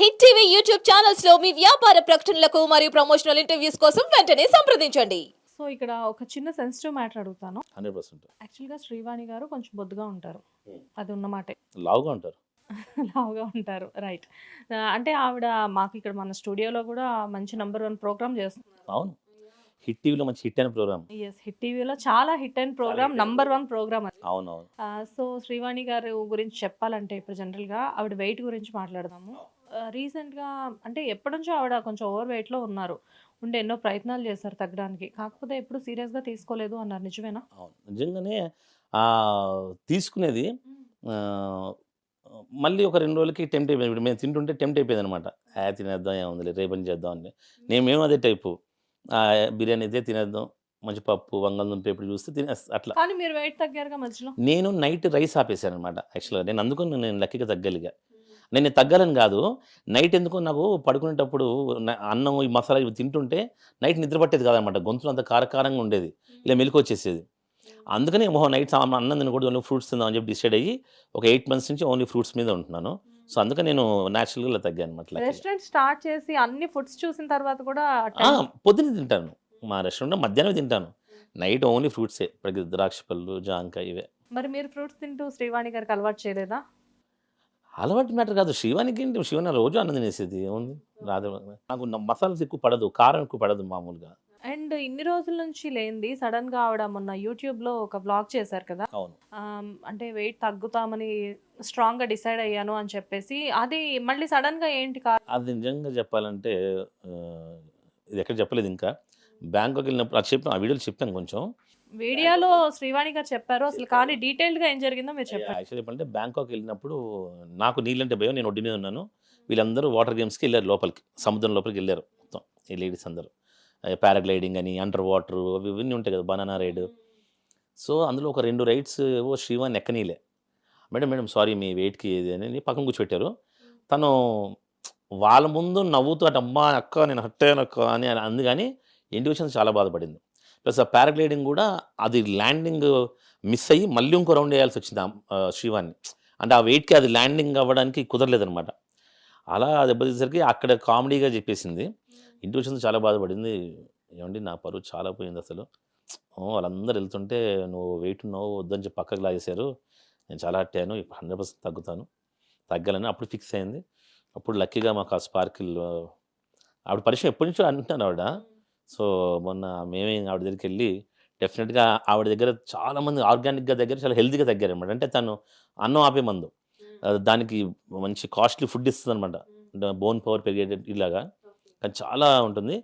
Hit TV YouTube ఛానల్స్లో మీ వ్యాపార ప్రకటనలకు మరియు ప్రమోషనల్ ఇంటర్వ్యూస్ కోసం వెంటనే సంప్రదించండి. సో ఇక్కడ ఒక చిన్న సెన్సిటివ్ మ్యాటర్ అడుగుతాను. Hundred percent. యాక్చువల్గా శ్రీవాణి గారు కొంచెం బొద్దుగా ఉంటారు. అది ఉన్నమాటే లావుగా ఉంటారు. లావుగా ఉంటారు. రైట్ అంటే ఆవిడ మాకు ఇక్కడ మన స్టూడియోలో కూడా మంచి నంబర్ వన్ ప్రోగ్రామ్ చేస్తున్నారు. అవును. హిట్ టీవీలో మంచి హిట్ అయిన ప్రోగ్రామ్ ఎస్ హిట్ టీవీలో చాలా హిట్ అయిన ప్రోగ్రామ్ నంబర్ వన్ ప్రోగ్రామ్ అది. అవును అవును సో శ్రీవాణి గారు గురించి చెప్పాలంటే ఇప్పుడు జనరల్గా ఆవిడ వెయిట్ గురించి మాట్లాడదాము. రీసెంట్గా అంటే ఎప్పటి నుంచో ఆవిడ కొంచెం ఓవర్ వెయిట్లో ఉన్నారు. ఉండే ఎన్నో ప్రయత్నాలు చేశారు తగ్గడానికి. కాకపోతే ఎప్పుడు సీరియస్గా తీసుకోలేదు అన్నారు. నిజమేనా? అవును. నిజంగానే తీసుకునేది మళ్ళీ ఒక రెండు రోజులకి టెంప్ట్ అయిపోయింది. ఇప్పుడు మేము తింటుంటే టెంప్ట్ అయిపోయింది అనమాట ఆ తినేద్దాం ఏముంది రేపని చేద్దాం అని. నేను మేము అదే టైపు. ఆ, బిర్యానీ అయితే తినేద్దాం మంచి పప్పు వంగళదుంప ఇప్పుడు చూస్తే తినేస్తా అట్లా. కానీ మీరు వెయిట్ తగ్గారుగా మధ్యలో? నేను నైట్ రైస్ ఆపేశాను అనమాట యాక్చువల్గా నేను అందుకని నేను లక్కీగా తగ్గలిగా. నేను తగ్గాలని కాదు. నైట్ ఎందుకో నాకు పడుకునేటప్పుడు అన్నం ఈ మసాలా ఇవి తింటుంటే నైట్ నిద్ర పట్టేది కాదనమాట. గొంతులు అంత కారకారంగా ఉండేది. ఇలా మెలకు వచ్చేసేది. అందుకని ఓహో నైట్ అన్నం తినకూడదు ఓన్లీ ఫ్రూట్స్ తిందాం అని చెప్పి డిసైడ్ అయ్యి ఒక ఎయిట్ మంత్స్ నుంచి ఓన్లీ ఫ్రూట్స్ మీద ఉంటున్నాను. సో అందుకని నేను న్యాచురల్గా ఇలా తగ్గాను అనమాట రెస్టారెంట్ స్టార్ట్ చేసి అన్ని ఫుడ్స్ చూసిన తర్వాత కూడా పొద్దున్న తింటాను. మా రెస్టారెంట్లో మధ్యాహ్నం తింటాను. నైట్ ఓన్లీ ఫ్రూట్సే. ద్రాక్ష పళ్ళు జాంకాయ ఇవే. మరి మీరు ఫ్రూట్స్ తింటూ శ్రీవాణి గారికి అలవాటు చేయలేదా? అలవాటు మ్యాటర్ కాదు. శివానికి ఏంటి? శివన రోజు అన్నం తినేసేది. ఏముంది? రాదు నాకు మసాలాస్ ఎక్కువ పడదు. కారం ఎక్కువ పడదు మామూలుగా. అండ్ ఇన్ని రోజుల నుంచి లేనిది సడన్గా ఆవిడ మొన్న యూట్యూబ్లో ఒక బ్లాగ్ చేశారు కదా? అవును. అంటే వెయిట్ తగ్గుతామని స్ట్రాంగ్గా డిసైడ్ అయ్యాను అని చెప్పేసి అది మళ్ళీ సడన్గా ఏంటి కా? అది నిజంగా చెప్పాలంటే ఇది ఎక్కడ చెప్పలేదు ఇంకా. బ్యాంకాక్ వెళ్ళినప్పుడు అది చెప్పాను ఆ వీడియోలో చెప్పాను కొంచెం. వీడియోలో శ్రీవాణి గారు చెప్పారు అసలు కానీ డీటెయిల్డ్గా ఏం జరిగిందో మీరు చెప్పారు యాక్చువల్లీ చెప్పాలంటే బ్యాంకాక్ వెళ్ళినప్పుడు నాకు నీళ్ళంటే భయం నేను ఒడ్డు మీద ఉన్నాను. వీళ్ళందరూ వాటర్ గేమ్స్కి వెళ్ళారు లోపలికి సముద్రం లోపలికి వెళ్ళారు మొత్తం ఈ లేడీస్ అందరూ. పారాగ్లైడింగ్ అని అండర్ వాటర్ అవి ఇవన్నీ ఉంటాయి కదా బనానా రైడ్ సో అందులో ఒక రెండు రైడ్స్ ఏవో శ్రీవాన్ ఎక్కనీలే. మేడం మేడం సారీ మీ వెయిట్కి ఇది అని పక్కన కూర్చోబెట్టారు. తను వాళ్ళ ముందు నవ్వుతూ అటు అమ్మా అక్క నేను హట్టాను అక్క అని అని అంది కానీ ఇండివిజువల్స్ చాలా బాధపడింది. ప్లస్ ఆ పారాగ్లైడింగ్ కూడా అది ల్యాండింగ్ మిస్ అయ్యి మళ్ళీ ఇంకో రౌండ్ వేయాల్సి వచ్చింది శ్రీవాన్ని అంటే ఆ వెయిట్కి అది ల్యాండింగ్ అవ్వడానికి కుదరలేదనమాట అలా దెబ్బతీసరికి అక్కడ కామెడీగా చెప్పేసింది. ఇండివిజువల్స్ చాలా బాధపడింది. ఏమండి నా పరువు చాలా పోయింది అసలు. వాళ్ళందరూ వెళ్తుంటే నువ్వు వెయిట్ ఉన్నావు వద్దని చెప్పి పక్కకు లాగేశారు. నేను చాలా హట్టాను ఇప్పుడు హండ్రెడ్ పర్సెంట్ తగ్గుతాను. తగ్గాలని అప్పుడు ఫిక్స్ అయింది. అప్పుడు లక్కీగా మాకు ఆ స్పార్కిల్ ఆవిడ పరిచయం ఎప్పటి నుంచో అంటున్నాను ఆవిడ. సో మొన్న మేమే ఆవిడ దగ్గరికి వెళ్ళి డెఫినెట్గా ఆవిడ దగ్గర చాలా మంది ఆర్గానిక్గా దగ్గర చాలా హెల్తీగా తగ్గారు అనమాట అంటే తను అన్నం ఆపే మందు. దానికి మంచి కాస్ట్లీ ఫుడ్ ఇస్తుంది అనమాట బోన్ పవర్ పెరిగే ఇలాగా. కానీ చాలా ఉంటుంది.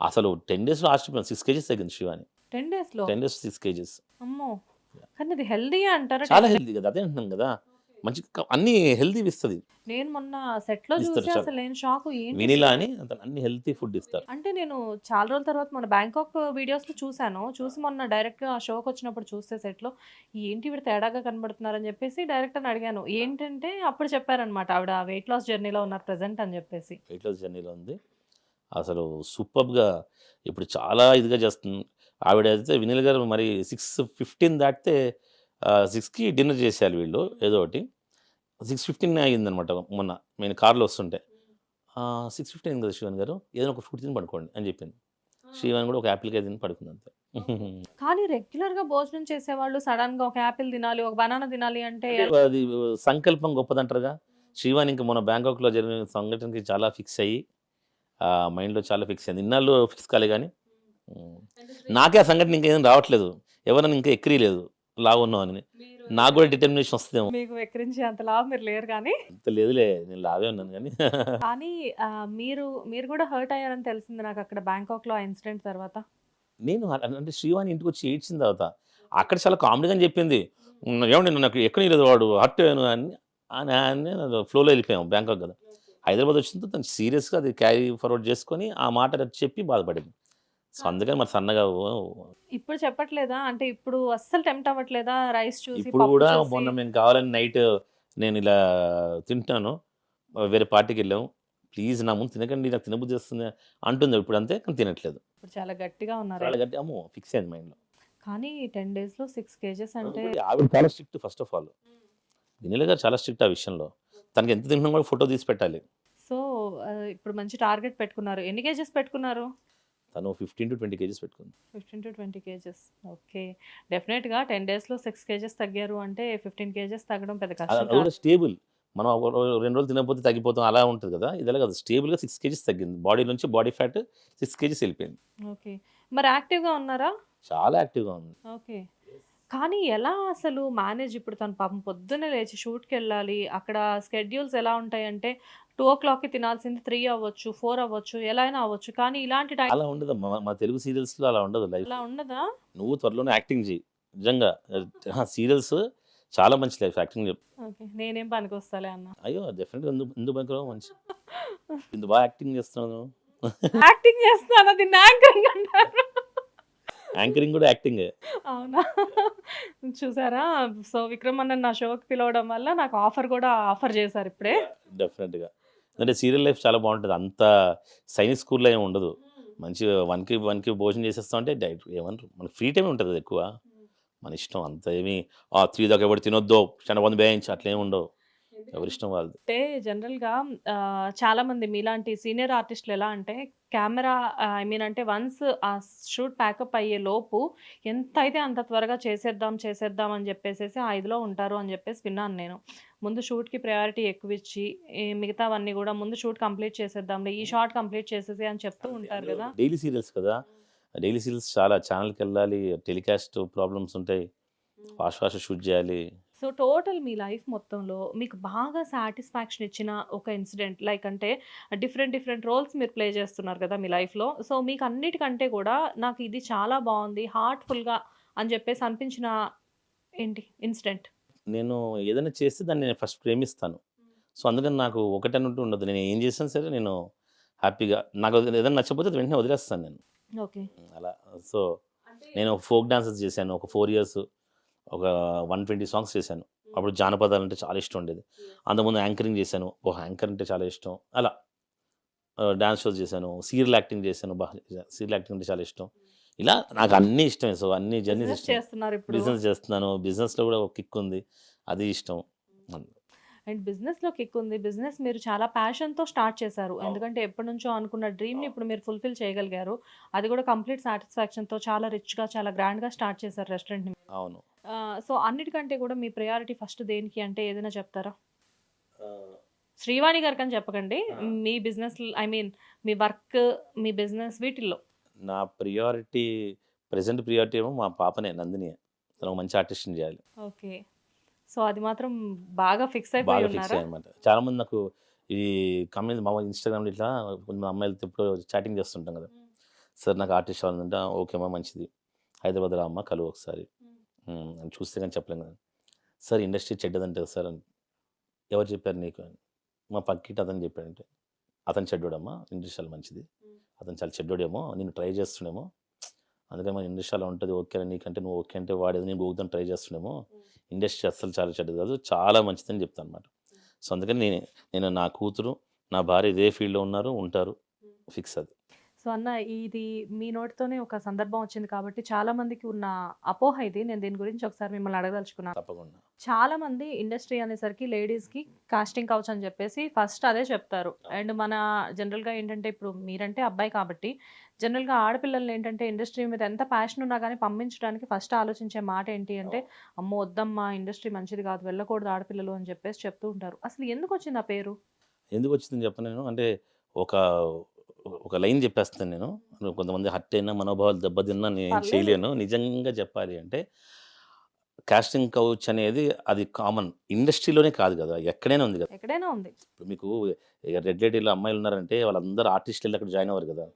అసలు టెన్ డేస్లో ఆస్ట్రిపోయింది సిక్స్ కేజీస్ తగ్గింది శివాని. టెన్ డేస్లో టెన్ డేస్ సిక్స్ కేజీస్. అమ్మో! కానీ అది హెల్దీ అంటారా? చాలా హెల్తీ కదా అదే అంటున్నాం కదా. మంచి అన్ని హెల్తీ ఇస్తుంది. నేను మొన్న సెట్లో చూసి. అసలు నేను షాక్ వెనిలా అని అన్ని హెల్తీ ఫుడ్ ఇస్తారు. అంటే నేను చాలా రోజుల తర్వాత మన బ్యాంకాక్ వీడియోస్లో చూశాను. చూసి మొన్న డైరెక్ట్గా ఆ షోకి వచ్చినప్పుడు చూస్తే సెట్లో ఏంటి వీడు తేడాగా కనబడుతున్నారని చెప్పేసి డైరెక్ట్ అని అడిగాను. ఏంటంటే అప్పుడు చెప్పారనమాట ఆవిడ వెయిట్ లాస్ జర్నీలో ఉన్నారు ప్రెసెంట్ అని చెప్పేసి. వెయిట్ లాస్ జర్నీలో ఉంది. అసలు సూపర్గా ఇప్పుడు చాలా ఇదిగా చేస్తుంది ఆవిడ అయితే వినిల్ గారు మరి సిక్స్ ఫిఫ్టీన్ దాటితే సిక్స్కి డిన్నర్ చేసేయాలి వీళ్ళు ఏదో ఒకటి. సిక్స్ ఫిఫ్టీన్ అయ్యిందనమాట మొన్న నేను కార్లో వస్తుంటే. సిక్స్ ఫిఫ్టీన్ కదా శివన్ గారు ఏదైనా ఒక ఫ్రూట్ తిని పడుకోండి అని చెప్పింది. శివన్ కూడా ఒక యాపిల్ కాయ తిని పడుకుంది అంతే కానీ రెగ్యులర్గా భోజనం చేసేవాళ్ళు సడన్గా ఒక యాపిల్ తినాలి ఒక బనానా తినాలి అంటే అది సంకల్పం గొప్పదంటారుగా. శివాన్ ఇంకా మన బ్యాంకాక్లో జరిగిన సంఘటనకి చాలా ఫిక్స్ అయ్యి ఆ మైండ్లో చాలా ఫిక్స్ అయింది. ఇన్నాళ్ళు ఫిక్స్ కాలే కానీ ఉమ్, నాకే ఆ సంఘటన ఇంకేం రావట్లేదు. ఎవరైనా ఇంకా ఎక్కిరియలేదు లావు ఉన్నావు అని నాకు కూడా డిటర్మినేషన్ వస్తుందేమో. మీకు వెక్కిరించే అంత లాభం మీరు లేరు కానీ? అంత లేదులే నేను లావే ఉన్నాను కానీ. కానీ ఆ, మీరు మీరు కూడా హర్ట్ అయ్యారని తెలిసింది నాకు అక్కడ బ్యాంకాక్లో ఆ ఇన్సిడెంట్ తర్వాత. నేను అ- అంటే శ్రీవాణి ఇంటికి వచ్చి ఏడ్చిన తర్వాత అక్కడ చాలా కామెడీగా చెప్పింది. "ఉమ్, ఏమండి నాకు ఎక్కడ లేదు వాడు హర్ట్ అయ్యాను అని అని అని ఫ్లోలో వెళ్ళిపోయాం బ్యాంకాక్ కదా. హైదరాబాద్ వచ్చిన తర్వాత తను సీరియస్గా అది క్యారీ ఫార్వర్డ్ చేసుకొని ఆ మాట చెప్పి బాధపడింది. సో అందుకని మరి సన్నగా ఇప్పుడు చెప్పట్లేదా? అంటే ఇప్పుడు అస్సలు టెంప్ట్ అవ్వట్లేదా రైస్ చూసి ఇప్పుడు కూడా? మొన్న మేము కావాలని నైట్ నేను ఇలా తింటాను వేరే పార్టీకి వెళ్ళాం ప్లీజ్ నా ముందు తినకండి నాకు తినబుద్ధి వస్తుంది అంటుంది. ఇప్పుడు అంతే కానీ తినట్లేదు. ఇప్పుడు చాలా గట్టిగా ఉన్నారు చాలా గట్టి అమ్మో ఫిక్స్ అయింది మైండ్లో. కానీ టెన్ డేస్లో సిక్స్ కేజెస్ అంటే ఆవిడ చాలా strict first of all. Vinil garu చాలా స్ట్రిక్ట్ ఆ విషయంలో. తనకి ఎంత తింటున్నా కూడా ఫోటో తీసి పెట్టాలి. సో ఇప్పుడు మంచి టార్గెట్ పెట్టుకున్నారు. ఎన్ని కేజెస్ పెట్టుకున్నారు? తను 15-20 కేజీస్ పెట్టుకుంది. 15-20 కేజెస్. ఓకే. డెఫినెట్‌గా 10 డేస్‌లో 6 కేజెస్ తగ్గారు అంటే 15 కేజెస్ తగ్గడం పెద్ద కష్టం అది కాదు. కూడా స్టేబుల్. మనం ఒక రో 2 రోజులు తినకపోతే తగ్గిపోతాం అలా ఉంటది కదా! ఇది అలా కాదు. స్టేబుల్‌గా 6 కేజీస్ తగ్గింది. బాడీ నుంచి బాడీ ఫ్యాట్ 6 కేజీస్ వెళ్ళిపోయింది. ఓకే. మరి యాక్టివ్‌గా ఉన్నారా? చాలా యాక్టివ్‌గా ఉంది. ఓకే. కానీ ఎలా అసలు మేనేజ్ ఇప్పుడు తను పాపం పొద్దున్నే లేచి షూట్‌కెళ్ళాలి. అక్కడ స్కెడ్యూల్స్ ఎలా ఉంటాయంటే 2:00కి తినాల్సింది 3 అవ్వచ్చు, 4 అవ్వచ్చు, ఎలా అయినా అవ్వచ్చు. కానీ ఇలాంటి టైం అలా ఉండదమ్మా. మా తెలుగు సీరియల్స్‌లో అలా ఉండదు లైఫ్. అలా ఉండదా? నువ్వు త్వరలోనే యాక్టింగ్ చెయ్యి. నిజంగా సీరియల్స్ చాలా మంచి లైఫ్ యాక్టింగ్ చెప్ ఓకే. నేనేం పనికొస్తాలే అన్న. అయ్యో! డెఫినెట్‌గా ఎందుకు ఎందుకు పనికిరావు మంచి ఇంత బాగా యాక్టింగ్ చేస్తున్నావు నువ్వు. యాక్టింగ్ చేస్తానా? దీన్ని యాంకరింగ్ అంటారు. యాంకరింగ్ కూడా యాక్టింగే. అవునా? చూసారా? సో, విక్రమ్ అన్నని నా షోకి పిలవడం వల్ల నాకు ఆఫర్ కూడా ఆఫర్ చేశారు ఇప్పుడే. డెఫినెట్‌గా. అంటే సీరియల్ లైఫ్ చాలా బాగుంటది. అంత సైనిక్ స్కూల్‌లో ఏమి ఉండదు. మంచిగా 1కి 1కి భోజనం చేసేస్తాం అంటే డైరెక్ట్ ఏమనరు. మనకి ఫ్రీ టైమ్ ఉంటది ఎక్కువ. మన ఇష్టం అంత ఏమి ఆ 3 దాకా ఎవడు తినొద్దు. శనబంది బేయించి అట్లేమి ఉండవు. ఎవరిష్టం వాళ్ళది. అంటే జనరల్‌గా చాలామంది మీలాంటి సీనియర్ ఆర్టిస్టులు ఎలా అంటే కెమెరా ఐ మీన్ అంటే వన్స్ ఆ షూట్ ప్యాకప్ అయ్యే లోపు ఎంతైతే అంత త్వరగా చేసేద్దాం, చేసేద్దాం అని చెప్పేసేసి ఆ ఇదిలో ఉంటారు అని చెప్పేసి విన్నాను నేను. ముందు షూట్‌కి ప్రయారిటీ ఎక్కువిచ్చి ఈ మిగతావన్నీ కూడా ముందు షూట్ కంప్లీట్ చేసేద్దాంలే. ఈ షాట్ కంప్లీట్ చేసేసేయి అని చెప్తూ ఉంటారు కదా! డైలీ సీరియల్స్ కదా! డైలీ సీరియల్స్ చాలా ఛానల్‌కెళ్ళాలి. టెలికాస్ట్ ప్రాబ్లమ్స్ ఉంటాయి. ఫాస్ట్ ఫాస్ట్ షూట్ చేయాలి. సో, టోటల్ మీ లైఫ్ మొత్తంలో మీకు బాగా సాటిస్ఫాక్షన్ ఇచ్చిన ఒక ఇన్సిడెంట్ లైక్ అంటే డిఫరెంట్ డిఫరెంట్ రోల్స్ మీరు ప్లే చేస్తున్నారు కదా మీ లైఫ్‌లో. సో, మీకు అన్నిటికంటే కూడా నాకు ఇది చాలా బావుంది. హార్ట్‌ఫుల్‌గా అని చెప్పేసి అనిపించిన ఏంటి ఇన్సిడెంట్? నేను ఏదైనా చేస్తే దాన్ని నేను ఫస్ట్ ప్రేమిస్తాను. సో, అందుకని నాకు ఒకటనంటూ ఉండదు. నేను ఏం చేసినా సరే నేను హ్యాపీగా నాకు ఏదైనా నచ్చకపోతే వెంటనే వదిలేస్తాను నేను. ఓకే. అలా. సో, నేను ఫోక్ డాన్సెస్ చేశాను. ఒక 4 ఇయర్స్ ఒక 120 సాంగ్స్ చేశాను. అప్పుడు జానపదాలంటే చాలా ఇష్టం ఉండేది. అంతకుముందు యాంకరింగ్ చేశాను. ఓహ్! యాంకర్ అంటే చాలా ఇష్టం. అలా. డాన్స్ షోస్ చేశాను. సీరియల్ యాక్టింగ్ చేశాను. బా సీరియల్ యాక్టింగ్ అంటే చాలా ఇష్టం. ఇలా నాకు అన్నీ ఇష్టమే. సో, అన్ని జర్నీస్ బిజినెస్ ఇష్టం. బిజినెస్ చేస్తున్నాను. బిజినెస్‌లో కూడా ఒక కిక్ ఉంది. అది ఇష్టం. అండ్ బిజినెస్‌లో కిక్ ఉంది. బిజినెస్ మీరు చాలా ప్యాషన్‌తో స్టార్ట్ చేశారు. ఎందుకంటే ఎప్పటినుంచో అనుకున్న డ్రీమ్‌ని. ఇప్పుడు మీరు ఫుల్‌ఫిల్ చేయగలిగారు. అది కూడా కంప్లీట్ సాటిస్ఫాక్షన్‌తో చాలా రిచ్‌గా చాలా గ్రాండ్‌గా స్టార్ట్ చేశారు రెస్టారెంట్‌ని. అవును. సో, అన్నిటికంటే కూడా మీ ప్రయారిటీ ఫస్ట్ దేనికి అంటే ఏదైనా చెప్తారా? శ్రీవాణి గారికని చెప్పకండి. ఆ! మీ బిజినెస్ ఐ మీన్ మీ వర్క్, మీ బిజినెస్ వీటిల్లో. నా ప్రియారిటీ ప్రెజెంట్ ప్రియారిటీ ఏమో మా పాపనే నందినియే. తను మంచి ఆర్టిస్ట్‌ని చేయాలి. ఓకే. సో, అది మాత్రం బాగా ఫిక్స్ అయిపోయి బాగా ఫిక్స్ ఉన్నారా? అయ్యానన్నమాట. చాలామంది నాకు ఈ కామెంట్స్ మామూలుగా ఇన్‌స్టాగ్రామ్‌లో ఇట్లా కొంతమంది అమ్మాయిలతో ఎప్పుడో చాటింగ్ చేస్తుంటాం కదా! సార్ నాకు ఆర్టిస్ట్ అవ్వాలంటే ఓకే అమ్మా మంచిది. హైదరాబాద్ రా అమ్మా కలువు ఒకసారి. అని చూస్తే కానీ చెప్పలేం కదా! సార్ ఇండస్ట్రీ చెడ్డదంటారు సార్ అని. ఎవరు చెప్పారు నీకు. మా పక్కింటి అతను చెప్పాడంటే. అతను చెడ్డోడమ్మా ఇండస్ట్రీ చాలా మంచిది. అతను చాలా చెడ్డోడేమో నిన్ను ట్రై చేస్తుండేమో. అందుకని మన ఇండస్ట్రీ అలా ఉంటది. ఓకేరా నీకంటే నువ్వు ఓకే అంటే వాడేదో నేను ఊగుదాం ట్రై చేస్తుండేమో. ఇండస్ట్రీ అస్సలు చాలా చెడ్డది కాదు. చాలా మంచిదని చెప్తానన్నమాట. సో, అందుకని నేను నేను నా కూతురు, నా భార్య ఇదే ఫీల్డ్‌లో ఉన్నారు, ఉంటారు. ఫిక్స్ అది. సో, అన్న ఇది మీ నోటితోనే ఒక సందర్భం వచ్చింది కాబట్టి చాలా మందికి ఉన్న అపోహ ఇది. నేను దీని గురించి ఒకసారి మిమ్మల్ని అడగదలుచుకున్నాను. తప్పకుండా. చాలా మంది ఇండస్ట్రీ అనేసరికి లేడీస్‌కి కాస్టింగ్ కౌచ్ అని చెప్పేసి ఫస్ట్ అదే చెప్తారు. అండ్ మన జనరల్‌గా ఏంటంటే ఇప్పుడు మీరంటే అబ్బాయి కాబట్టి జనరల్‌గా ఆడపిల్లల్ని ఏంటంటే ఇండస్ట్రీ మీద ఎంత ప్యాషన్ ఉన్నా గానీ పంపించడానికి ఫస్ట్ ఆలోచించే మాట ఏంటి అంటే, అమ్మో! వద్దమ్మా ఇండస్ట్రీ మంచిది కాదు. వెళ్ళకూడదు ఆడపిల్లలు అని చెప్పేసి చెప్తూ ఉంటారు. అసలు ఎందుకు వచ్చింది ఆ పేరు? ఎందుకు వచ్చిందని చెప్పను నేను. అంటే ఒక ఒక లైన్ చెప్పేస్తాను నేను. కొంతమంది హర్ట్ అయినా, మనోభావాలు దెబ్బతిన్నా నేనేం. చేయలేను. నిజంగా చెప్పాలి అంటే కాస్టింగ్ కౌచ్ అనేది అది కామన్. ఇండస్ట్రీలోనే కాదు కదా! ఎక్కడైనా ఉంది కదా! ఎక్కడైనా ఉంది. ఇప్పుడు మీకు రెడ్ లేడీలో అమ్మాయిలు ఉన్నారంటే వాళ్ళందరూ ఆర్టిస్టులు అక్కడ జాయిన్ అవ్వరు కదా!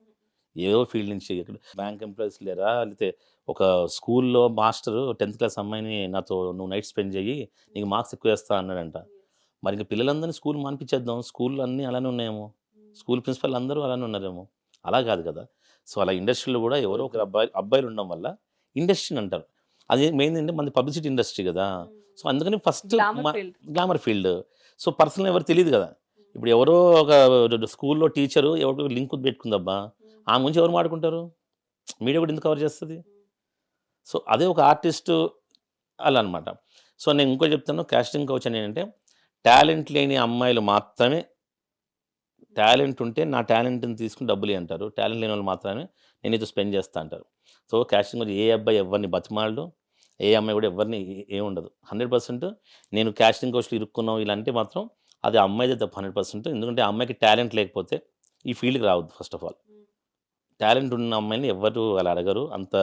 ఏదో ఫీల్డ్ నుంచి ఇక్కడ బ్యాంక్ ఎంప్లాయీస్ లేరా? లేతే ఒక స్కూల్‌లో మాస్టరు 10థ్ క్లాస్ అమ్మాయిని నాతో నువ్వు నైట్ స్పెండ్ చెయ్యి. నీకు మార్క్స్ ఎక్కువ వేస్తా అన్నాడంట. మరి ఇంక పిల్లలందరిని స్కూల్ మానిపించేద్దాం. స్కూల్‌లో అన్నీ అలానే ఉన్నాయేమో. స్కూల్ ప్రిన్సిపల్ అందరూ అలానే ఉన్నారేమో. అలా కాదు కదా! సో, అలా ఇండస్ట్రీలో కూడా ఎవరో ఒకరు అబ్బాయి అబ్బాయిలు ఉండడం వల్ల ఇండస్ట్రీని అంటారు. అది మెయిన్ ఏంటంటే మనది పబ్లిసిటీ ఇండస్ట్రీ కదా! సో, అందుకని first glamour field. So, personal ఎవరు తెలీదు కదా! ఇప్పుడు ఎవరో ఒక స్కూల్‌లో టీచరు ఎవరికో లింక్ పెట్టుకుందబ్బా! ఆమె గురించి ఎవరు మాట్లాడుకుంటారు? మీడియా కూడా ఎందుకు కవర్ చేస్తది? సో, అదే ఒక ఆర్టిస్టు అలా అన్నమాట. సో, నేను ఇంకోటి చెప్తాను కాస్టింగ్ కౌచ్ అని ఏంటంటే టాలెంట్ లేని అమ్మాయిలు మాత్రమే టాలెంట్ ఉంటే నా టాలెంట్ని తీసుకుని డబ్బులు అంటారు టాలెంట్ లేని వాళ్ళు మాత్రమే నేను ఇది స్పెండ్ చేస్తా అంటారు. సో క్యాస్టింగ్ గురించి ఏ అబ్బాయి ఎవరిని బతిమాలడు ఏ అమ్మాయి కూడా ఎవరిని ఏ ఉండదు. హండ్రెడ్ పర్సెంట్ నేను క్యాస్టింగ్ కోచ్లు ఇరుక్కున్నాం ఇలా అంటే మాత్రం అది ఆ అమ్మాయిదే తప్ప హండ్రెడ్ పర్సెంట్ ఎందుకంటే ఆ అమ్మాయికి టాలెంట్ లేకపోతే ఈ ఫీల్డ్కి రావద్దు ఫస్ట్ ఆఫ్ ఆల్. టాలెంట్ ఉన్న అమ్మాయిని ఎవరు అలా అడగరు. అంత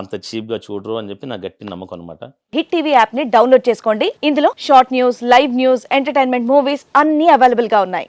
అంత చీప్గా చూడరు అని చెప్పి నా గట్టి నమ్మకం అనమాట హిట్ టీవీ యాప్ని డౌన్లోడ్ చేసుకోండి. ఇందులో short news live news entertainment movies అన్ని అవైలబుల్గా ఉన్నాయి.